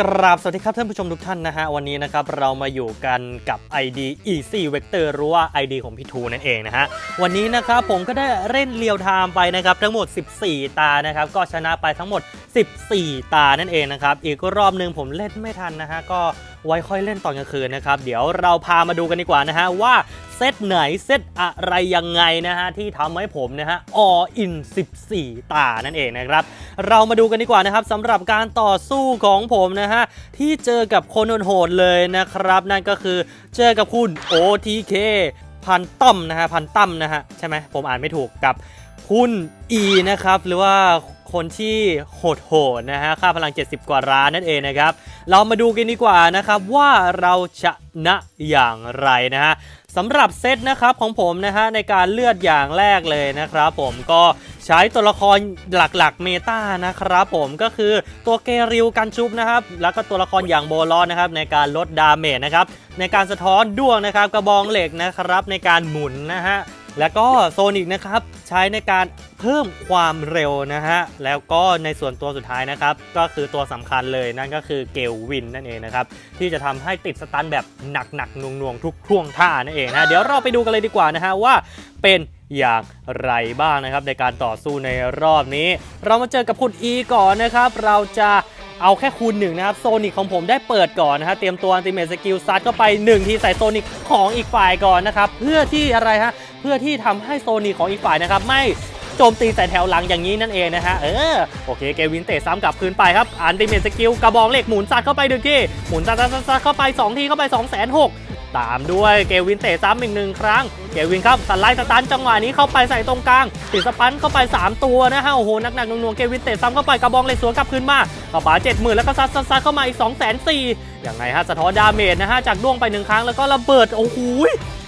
กราบสวัสดีครับท่านผู้ชมทุกท่านนะฮะ วันนี้นะครับเรามาอยู่กันกับ ID Easy Vector หรือว่า ID ของพี่ทูนั่นเองนะฮะ วันนี้นะครับผมก็ได้เล่นเรียวไทม์ไปนะครับทั้งหมด 14 ตานะครับก็ชนะไปทั้งหมด 14 ตานั่นเองนะครับอีกรอบหนึ่งผมเล่นไม่ทันนะฮะก็ไว้ค่อยเล่นตอนกลางคืนนะครับเดี๋ยวเราพามาดูกันดีกว่านะฮะว่า ซตไหนเซตอะไรยังไงนะฮะที่ทำให้ผมนะฮะ all in 14 ตานั่นเองนะครับ เรามาดูกันดีกว่านะครับสำหรับการต่อสู้ของผมนะฮะที่เจอกับคนโหดเลยนะครับ นั่นก็คือเจอกับคุณ OTK พันต้อมนะฮะพันตั้มนะฮะใช่ไหมผมอ่านไม่ถูกกับคุณ E นะครับหรือว่า คนที่โหดๆนะฮะค่าพลัง 70 กว่าล้านนั่นเองนะครับ เรามาดูกันดีกว่านะครับว่าเราชนะอย่างไรนะฮะสำหรับเซตนะครับของผมนะฮะในการเลือดอย่างแรกเลยนะครับผมก็ใช้ตัวละครหลักๆ เมตานะครับผมก็คือตัวเกริวกันชุบนะครับแล้วก็ตัวละครอย่างโบลอนนะครับในการลดดาเมจนะครับในการสะท้อนด้วงนะครับกระบองเหล็กนะครับในการหมุนนะฮะ แล้วก็โซนิกนะครับใช้ในการเพิ่มความเร็วนะฮะแล้วก็ในส่วนตัวสุดท้ายนะครับก็คือตัวสำคัญเลยนั่นก็คือเกลวินนั่นเองนะครับที่จะทำให้ติดสตันแบบหนักหนักๆหน่วงหน่วงๆทุกท่วงท่านั่นเองนะเดี๋ยวเราไปดูกันเลยดีกว่านะฮะว่าเป็นอย่างไรบ้างนะครับในการต่อสู้ในรอบนี้ เรามาเจอกับคุณ E ก่อนนะครับ เราจะ เอาแค่คูณหนึ่งนะครับโซนิกของผมได้เปิดก่อนนะฮะเตรียมตัวอันติเมทสกิลซัดเข้าไป 1 ทีใส่โซนิกของอีกฝ่ายก่อนนะครับเพื่อที่อะไรฮะเพื่อที่ทำให้โซนีของอีกฝ่ายนะครับไม่โจมตีใส่แถวหลังอย่างนี้นั่นเองนะฮะ เออ โอเค เกวินเตะซ้ำกลับคืนไปครับ อันติเมทสกิลกระบองเหล็กหมุนซัดเข้าไปดึงทีหมุนซัดซัดซัดเข้าไป 2 ทีเข้าไป2 6 0 0 0ตามด้วยเกวินเตะซ้ำอีกหนึ่งครั้งเกวินครับสไลด์สตันจังหวะนี้เข้าไปใส่ตรงกลางติดสปันเข้าไป 3 ตัวนะฮะโอ้โหหนักๆหน่วงๆเกวินเตะซ้ำเข้าไปกระบองเล็กสวนกลับคืนมาข้าป่าเจ็ดหมื่นแล้วก็ซัดซัดเข้ามาอีก2 4 0 0 0 0ยังไงฮะสะท้อนดาเมจนะฮะจากด้วงไปหนึ่งครั้งแล้วก็ระเบิดโอ้โห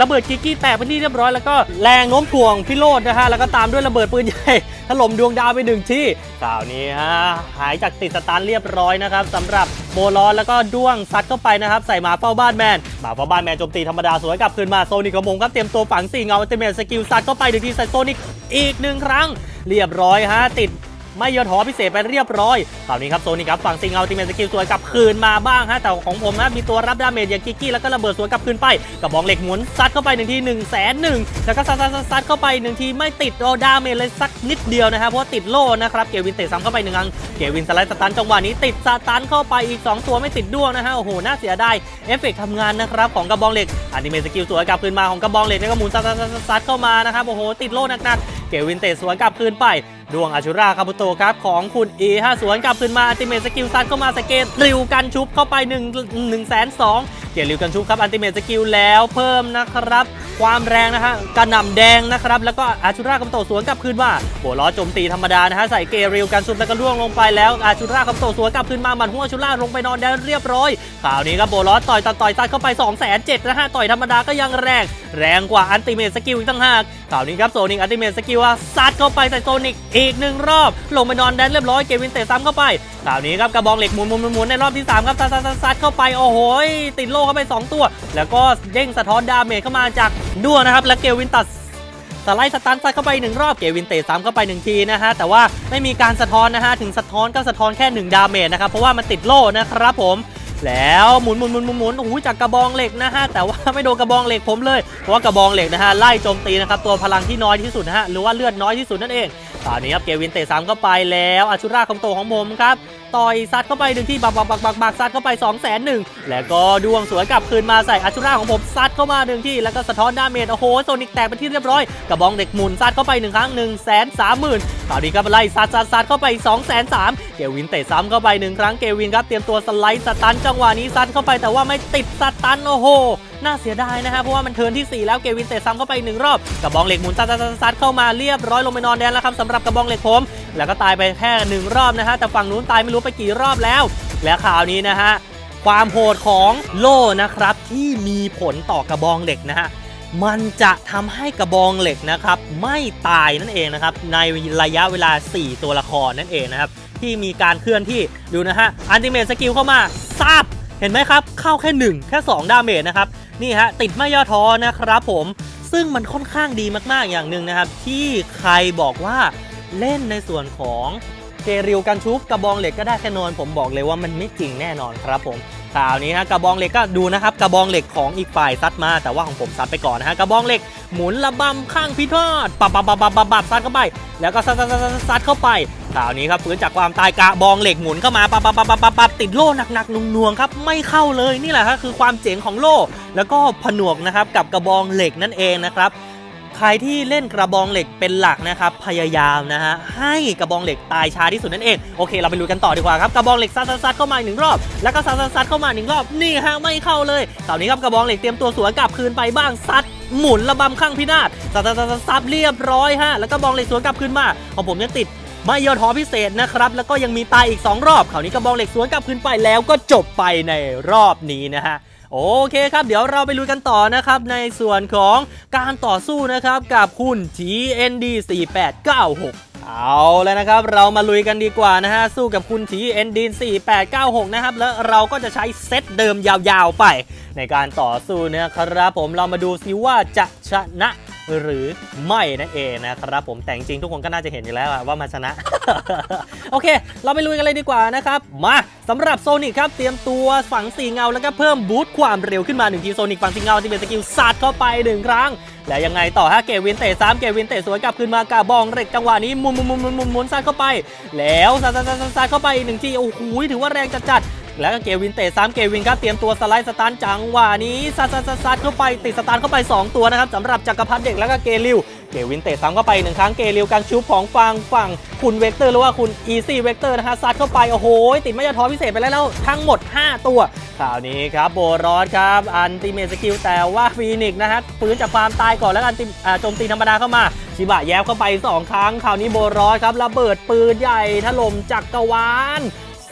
ระเบิดกิกกี้แตกเป็นที่เรียบร้อยแล้วก็แรงโน้มถ่วงพิโรธนะฮะแล้วก็ตามด้วยระเบิดปืนใหญ่ถล่มดวงดาวไปหนึ่งที่ข่าวนี้ฮะหายจากติดสตาร์เรียบร้อยนะครับสำหรับโบลอนแล้วก็ด้วงซัดเข้าไปนะครับใส่หมาเฝ้าบ้านแมนหมาเฝ้าบ้านแมนโจมตีธรรมดาสวยกลับคืนมาโซนิกกระมงครับเตรียมตัวฝังสี่เงาอัลติเมทสกิลซัดเข้าไปหนึ่งทีใส่โซนิกอีกหนึ่งครั้ง เรียบร้อยฮะติด ไม่ยอดหอพิเศษไปเรียบร้อยคราวนี้ครับโซนี่ครับฝั่งซิงเอาติเมนสกิลสวยกลับคืนมาบ้างฮะแต่ของผมนะมีตัวรับดาเมจอย่างกิกกี้แล้วก็ระเบิดสวนกลับคืนไปกับบองเหล็กหมุนซัดเข้าไปหนึ่งที1นึ่งแสนหนึ่งแล้วก็ซัดซัดซัดเข้าไปหนึ่งทีไม่ติดโอดาเมจเลยสักนิดเดียวนะฮะเพราะติดโล่นะครับเกวินเตะซ้ำเข้าไปหนึ่งครั้งเกวินสไลด์สตันจังหวะนี้ติดสตันเข้าไปอีก 2 ตัวไม่ติดด้วงนะฮะโอ้โหน่าเสียดายเอฟเฟกต์ทำงานนะครับของกระบองเหล็กอันติเมสกิลสวยกลับคืนมาของกระบองเหล็กแล้วก็หมุนซัดซัดซัดซัดเข้ามานะครับโอ้โหติดโล่หนักๆเกวินเตะสวนกลับคืนไป ดวงอาชุราคาบุโตครับของคุณ E 5สวนกลับขึ้นมาอัติเมตสกิลซัดเข้ามาสเกตริวกันชุบเข้าไป1 1แสน2 เกียร์ริวกันชุบครับอันติเมทสกิลแล้วเพิ่มนะครับ ความแรงนะฮะกระหน่ำแดงนะครับ แล้วก็อาชูราคาบุโตสวนกลับคืนมาโบล้อโจมตีธรรมดานะฮะใส่เกริวกันชุบแล้วก็ล่วงลงไปแล้วอาชูราคาบุโตสวนกลับคืนมาหมันหัวชูราลงไปนอนได้เรียบร้อยคราวนี้ครับโบล้อต่อยต่อยต่อยซัดเข้าไป2 0 0 0 0นะฮะต่อยธรรมดาก็ยังแรงแรงกว่าอันติเมทสกิลอีกตั้งหากคราวนี้ครับโซนิกอันติเมทสกิลซัดเข้าไปใส่โซนิกอีกหนึ่งรอบ ลงไปนอนแดนเรียบร้อยเกวินเตะซ้ำเข้าไปคราวนี้ครับกระบองเหล็กหมุนหมุนหมุนในรอบที่3ครับซัดซัดซัดเข้าไปโอ้โหติดโลเข้าไป 2 ตัว แล้วก็เด้งสะท้อนดาเมจเข้ามาจากด้วงนะครับ และเกวินตัดสไลด์สตันซัดเข้าไปหนึ่งรอบเกวินเตะซ้ำเข้าไปหนึ่งทีนะฮะแต่ว่าไม่มีการสะท้อนนะฮะถึงสะท้อนก็สะท้อนแค่หนึ่งดาเมจนะครับเพราะว่ามันติดโล่นะครับผมแล้วหมุนหมุนหมุนหมุนหมุนโอ้โหจากกระบองเหล็กนะฮะแต่ว่าไม่โดนกระบองเหล็กผมเลยเพราะว่ากระบองเหล็กนะฮะไล่โจมตีนะครับตัวพลังที่น้อยที่สุดนะฮะหรือว่าเลือดน้อยที่สุดนั่นเองตอนนี้ครับเกวินเตะซ้ำเข้าไปแล้วอาชูราคอมโตของผมครับ ต่อยซัดเข้าไปหนึ่งที่บักบักบักบักบักซัดเข้าไป2องแสนหนึ่งแล้วก็ดวงสวยกลับคืนมาใส่อาชูราของผมซัดเข้ามาหนึ่งที่แล้วก็สะท้อนดาเมจโอ้โหโซนิกแตกเป็นที่เรียบร้อยกระบองเหล็กหมุนซัดเข้าไปหนึ่งครั้งหนึ่งแสนสามหมื่นคราวนี้ครับไล่ซัดซัดซัดเข้าไป2องแสนสามเกวินเตะซ้ำเข้าไปหนึ่งครั้งเกวินครับเตรียมตัวสไลด์สตันจังหวะนี้ซัดเข้าไปแต่ว่าไม่ติดสตันโอ้โหน่าเสียดายนะฮะเพราะว่ามันเทิร์นที่ 4 แล้วเกวินเตะซ้ำเข้าไปหนึ่งรอบกระบองเหล็กหมุนซัดซัดซัดซัดเข้ามาเรียบร้อยลงไปนอนแดนแล้วครับสำหรับกระบองเหล็กผม แล้วก็ตายไปแค่หนึ่งรอบนะฮะแต่ฝั่งนู้นตายไม่รู้ไปกี่รอบแล้ว และข่าวนี้นะฮะความโหดของโล่นะครับที่มีผลต่อกระบองเหล็กนะฮะมันจะทำให้กระบองเหล็กนะครับไม่ตายนั่นเองนะครับในระยะเวลา 4 ตัวละครนั่นเองนะครับที่มีการเคลื่อนที่ดูนะฮะอันติเมทสกิลเข้ามาซาบเห็นไหมครับ เข้าแค่ 1 แค่ 2 ดาเมจนะครับ นี่ฮะ ติดไม่ย่อท้อนะครับผมซึ่งมันค่อนข้างดีมากๆอย่างหนึ่งนะครับ ที่ใครบอกว่า เล่นในส่วนของเกริวกันชุบกระบองเหล็กก็ได้แค่นอนผมบอกเลยว่ามันไม่จริงแน่นอนครับผมข่าวนี้นะกระบองเหล็กก็ดูนะครับกระบองเหล็กของอีกฝ่ายซัดมาแต่ว่าของผมซัดไปก่อนนะฮะกระบองเหล็กหมุนระบำข้างพิทอดปับปับปับปับปับปับซัดเข้าไป แล้วก็ซัดซัดซัดซัดเข้าไปข่าวนี้ครับฟื้นจากความตายกระบองเหล็กหมุนเข้ามาปับปับปับปับปับปับติดโล่หนักๆหน่วงๆครับไม่เข้าเลยนี่แหละครับคือความเจ๋งของโล่แล้วก็ผนวกนะครับกับกระบองเหล็กนั่นเองนะครับ ใครที่เล่นกระบองเหล็กเป็นหลักนะครับพยายามนะฮะให้กระบองเหล็กตายช้าที่สุดนั่นเองโอเค เราไปลุยกันต่อดีกว่าครับกระบองเหล็กซัดซัดซัดเข้ามาหนึ่งรอบแล้วก็ซัดซัดซัดเข้ามาหนึ่งรอบนี่ฮะไม่เข้าเลยคราวนี้ครับกระบองเหล็กเตรียมตัวสวนกลับคืนไปบ้างซัดหมุนระบำข้างพินาศซัดซัดซัดซัดซัดเรียบร้อยฮะแล้วก็บองเหล็กสวนกลับคืนมาของผมยังติดไม่ยอดทอพิเศษนะครับ แล้วก็ยังมีตายอีก 2 รอบคราวนี้กระบองเหล็กสวนกลับคืนไปแล้วก็จบไปในรอบนี้นะฮะ โอเคครับ เดี๋ยวเราไปลุยกันต่อนะครับในส่วนของการต่อสู้นะครับกับคุณ TND 4896เอาแล้วนะครับ เรามาลุยกันดีกว่านะฮะ สู้กับคุณ TND 4896 นะครับ แล้วเราก็จะใช้เซตเดิมยาวๆไป ในการต่อสู้นะครับผมเรามาดูซิว่าจะชนะ หรือไม่นั่นเองนะครับผมแต่จริงๆทุกคนก็น่าจะเห็นอยู่แล้วว่ามาชนะ โอเค เราไปลุยกันเลยดีกว่านะครับ มาสำหรับโซนิกครับเตรียมตัวฝังสีเงาแล้วก็เพิ่มบูตความเร็วขึ้นมาหนึ่งทีโซนิกฝังสีเงาที่เป็นสกิลสัดเข้าไปหนึ่งครั้ง แล้วยังไงต่อฮะเกวินเตะซ้ำเกวินเตะสวนกลับคืนมากาบองเหล็กจังหวะนี้หมุนหมุนหมุนหมุนหมุนหมุนซัดเข้าไป แล้วซัดซัดซัดซัดซัดเข้าไปอีกหนึ่งทีโอ้โหถือว่าแรงจัดจัดๆ แล้วก็เกวินเตะซ้ำเกวินครับเตรียมตัวสไลด์สตันจังหวะนี้ซัดซัดซัดซัดเข้าไปติดสตันเข้าไปสองตัวนะครับสำหรับจักรพรรดิเด็กแล้วก็เกลิวเกวินเตะซ้ำเข้าไปหนึ่งครั้งเกลิวกลางชุบของฝั่งฝั่งคุณเวกเตอร์หรือว่าคุณอีซี่เวกเตอร์นะฮะซัดเข้าไปโอ้โหติดไม่ยอดท้อพิเศษไปแล้วทั้งหมด 5 ตัวข่าวนี้ครับโบรอสครับอันติเมสกิลแต่ว่าฟีนิกซ์นะฮะปืนจากความตายก่อนแล้วกันติโจมตีธรรมดาเข้ามาชิบะแย้มเข้าไป 2 ครั้งข่าวนี้โบรอสครับระเบิดปืนใหญ่ถล่มจักรวาล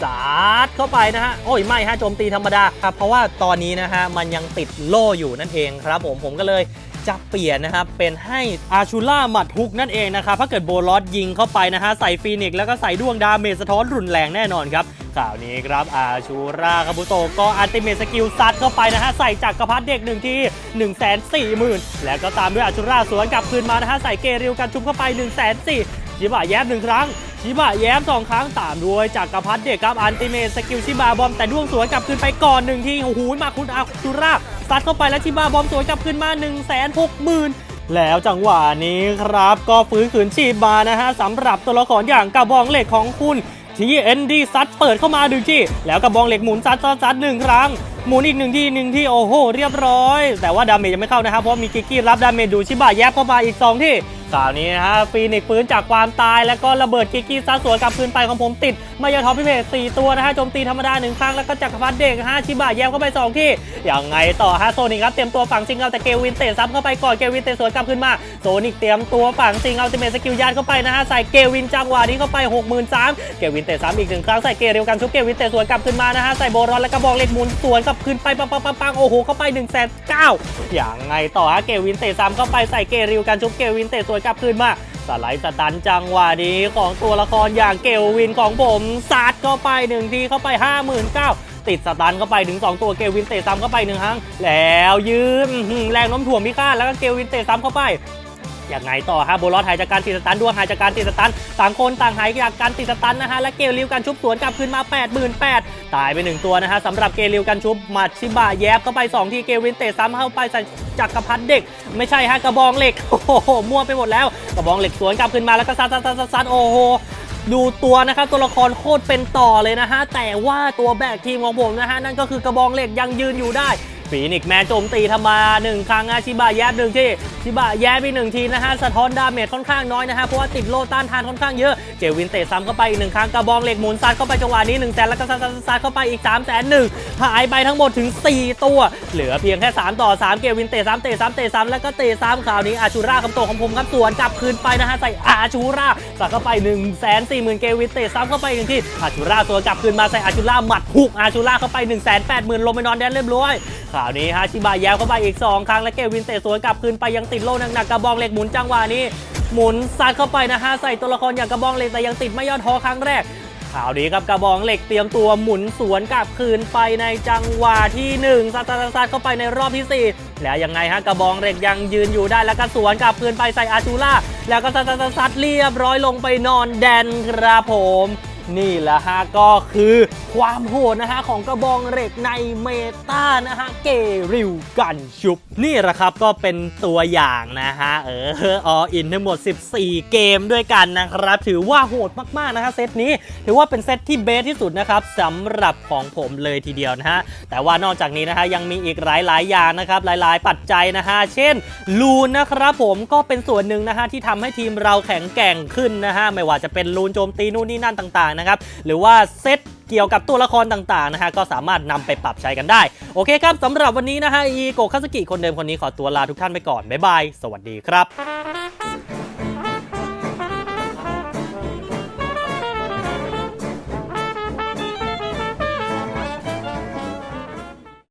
สาดเข้าไปนะฮะ โอ้ยไม่ฮะโจมตีธรรมดาครับเพราะว่าตอนนี้นะฮะมันยังติดโล่อยู่นั่นเองครับผมผมก็เลยจะเปลี่ยนนะครับเป็นให้อาชูล่าหมัดฮุกนั่นเองนะครับถ้าเกิดโบลอสยิงเข้าไปนะฮะใส่ฟีนิกซ์แล้วก็ใส่ด้วงดาเมจสะท้อนรุนแรงแน่นอนครับข่าวนี้ครับอาชูราคาบุโตก็อัลติเมทสกิลซัดเข้าไปนะฮะใส่จักรพรรดิเด็กหนึ่งที่1นึ่งแสนสี่หมื่นแล้วก็ตามด้วยอาชูราสวนกลับคืนมานะฮะใส่เกริวกันชุบเข้าไป1นึ่งแสนสี่ชิบะแย้มหนึ่งครั้ง ชิบะแย้มสองครั้งตามด้วยจากกระพัฒเด็กครับอันติเมทสกิลชิบะบอมแต่ด้วงสวนกลับคืนไปก่อนหนึ่งทีโอ้โหมาคุณอาชูราซัดเข้าไปแล้วชิบะบอมสวนกลับคืนมา1นึ่งแสนหกหมื่นแล้วจังหวะนี้ครับ ก็ฟื้นคืนชีพมานะฮะสำหรับตัวละครอย่างกระบองเหล็กของคุณทีเอ็นดีซัดเปิดเข้ามาดึงที่ แล้วกระบองเหล็กหมุนซัดซัดซัดหนึ่งครั้งหมุนอีกหนึ่งที่หนึ่งที่โอ้โหเรียบร้อย แต่ว่าดาเมจยังไม่เข้านะครับเพราะมีกิกกี้รับดาเมจดูชิบะแยบเข้ามาอีก2ที่คราวนี้นะฮะฟีนิกซ์ฟื้นจากความตายแล้วก็ระเบิดกิกกี้ซัดสวนกลับคืนไปของผมติด มายาท็อปพิเศษ4ตัวนะฮะโจมตีธรรมดาหนึ่งครั้ง แล้วก็จักรพรรดิเด็กฮะชิบะแยบเข้าไปสองที่ยังไงต่อฮะโซนิกครับเตรียมตัวฝังซิงเอาแต่เกวินเตะซ้ำเข้าไปก่อนเกวินเตะสวนกลับขึ้นมาโซนิกเตรียมตัวฝังซิงเอาติเมทสกิลยัดเข้าไปนะฮะใส่เกวินจังหวะนี้เข้าไป 6 3 0 0 0เกวินเตะซ้ำอีกหนึ่งครั้งใส่เกเรียวกันชุบเกวินเตะสวนกลับขึ้นมานะฮะใส่โบรอนแล้วก็บอกเล็กหมุนสวนกลับขึ้นไปปังปังปังปังโอ้โหเข้าไป1นึ่งแสนเก้าอย่างไงต่อฮะเกวินเตะซ้ำเข้าไปใส่เกเรียวกันชุบเกวินเตะสวนกลับคืนมาสไลด์สตันจังหวะนี้ของตัวละครอย่างเกลวินของผมซัดเข้าไปหนึ่งทีเข้าไป 59,000ติดสตันเข้าไปถึง 2 ตัวเกลวินเตะซ้ำเข้าไปหนึ่งครั้ง แล้วยืมแรงน้มถ่วงพิฆาตแล้วก็เกลวินเตะซ้ำเข้าไป ย่างไงต่อฮะโบลอสหายจากการติดสตันด้วงหายจากการติดสตันต่างคนต่างหายจากการติดสตันนะฮะและเกลิวกันชุบสวนกลับคืนมา 88,000ตายไปหนึ่งตัวนะฮะสำหรับเกลิวกันชุบมัดชิบะแยบเข้าไป 2 ที่เกวินเตะซ้ำเข้าไปใส่จักรพัฒเด็ก ไม่ใช่ฮะกระบองเหล็กโอ้โหมั่วไปหมดแล้วกระบองเหล็กสวนกลับคืนมาแล้วก็ซัดซัดซัดซัดซัดโอ้โหดูตัวนะครับตัวละครโคตรเป็นต่อเลยนะฮะแต่ว่าตัวแบกทีมของผมนะฮะนั่นก็คือกระบองเหล็กยังยืนอยู่ได้ ฟีนิกแมนโจมตีทำมาหนึ่งครั้งอาชิบะแยบหนึ่งที่ชิบะแยบไปหนึ่งทีนะฮะสะท้อนดาเมจค่อนข้างน้อยนะฮะเพราะว่าติดโลต้านทานค่อนข้างเยอะเจวินเตะซ้ำเข้าไปอีกหนึ่งครั้งกระบองเหล็กหมุนซัดเข้าไปจังหวะนี้1นึ่งแสนแล้วก็ซัดซัดซัดเข้าไปอีก3ามแสนหนึ่งหายไปทั้งหมดถึง 4 ตัว เหลือเพียงแค่3ต่อ3เกวินเตะซ้ำเตะซ้ำเตะซ้ำแล้วก็เตะซ้ำข่าวนี้อาชูราคำโตของผมครับสวนกลับคืนไปนะฮะใส่อาชูราใส่เข้าไป1นึ่งแสนสี่หมื่นเกวินเตะซ้ำเข้าไปอีกที่อาชูราสวกลับคืนมาใส่อาชูราหมัดหุกอาชูราเข้าไป1นึ่งแสนแปดหมื่นลงไปนอนแดนเรียบร้อยข่าวนี้ฮะชิบะแย้มเข้าไปอีก 2 ครั้งและเกวินเตะสวนกลับคืนไปยังติดโล่หนักๆกระบองเหล็กหมุนจังหวะนี้ หมุนซัดเข้าไปนะฮะใส่ตัวละครอย่างกระบองเหล็กแต่ยังติดไม่ย่อท้อครั้งแรก ข่าวดีครับกระบองเหล็กเตรียมตัวหมุนสวนกลับคืนไปในจังหวะที่1ซัดซัดซัดเข้าไปในรอบที่ 4 แล้วยังไงฮะกระบองเหล็กยังยืนอยู่ได้แล้วก็สวนกลับคืนไปใส่อาจูล่าแล้วก็ซัดซัดซัดซัดเรียบร้อยลงไปนอนแดนครับผม นี่แหละฮะก็คือความโหดนะฮะของกระบองเหล็กในเมตานะฮะเกริวกันชุบ นี่แหละครับก็เป็นตัวอย่างนะฮะเออออินทั้งหมด 14 เกมด้วยกันนะครับ ถือว่าโหดมากๆนะฮะเซตนี้ ถือว่าเป็นเซตที่เบสที่สุดนะครับสำหรับของผมเลยทีเดียวนะฮะแต่ว่านอกจากนี้นะฮะยังมีอีกหลายๆอย่างนะครับหลายๆ ปัจจัยนะฮะเช่น ลูนนะครับผมก็เป็นส่วนหนึ่งนะฮะที่ทำให้ทีมเราแข็งแกร่งขึ้นนะฮะไม่ว่าจะเป็นลูนโจมตีนู่นนี่นั่นต่างๆนะครับหรือว่าเซตเกี่ยวกับตัวละครต่างๆนะฮะก็สามารถนำไปปรับใช้กันได้ โอเคครับสำหรับวันนี้นะฮะอีโกคาสกิคนเดิมคนนี้ขอตัวลาทุกท่านไปก่อนบ๊ายบายสวัสดีครับ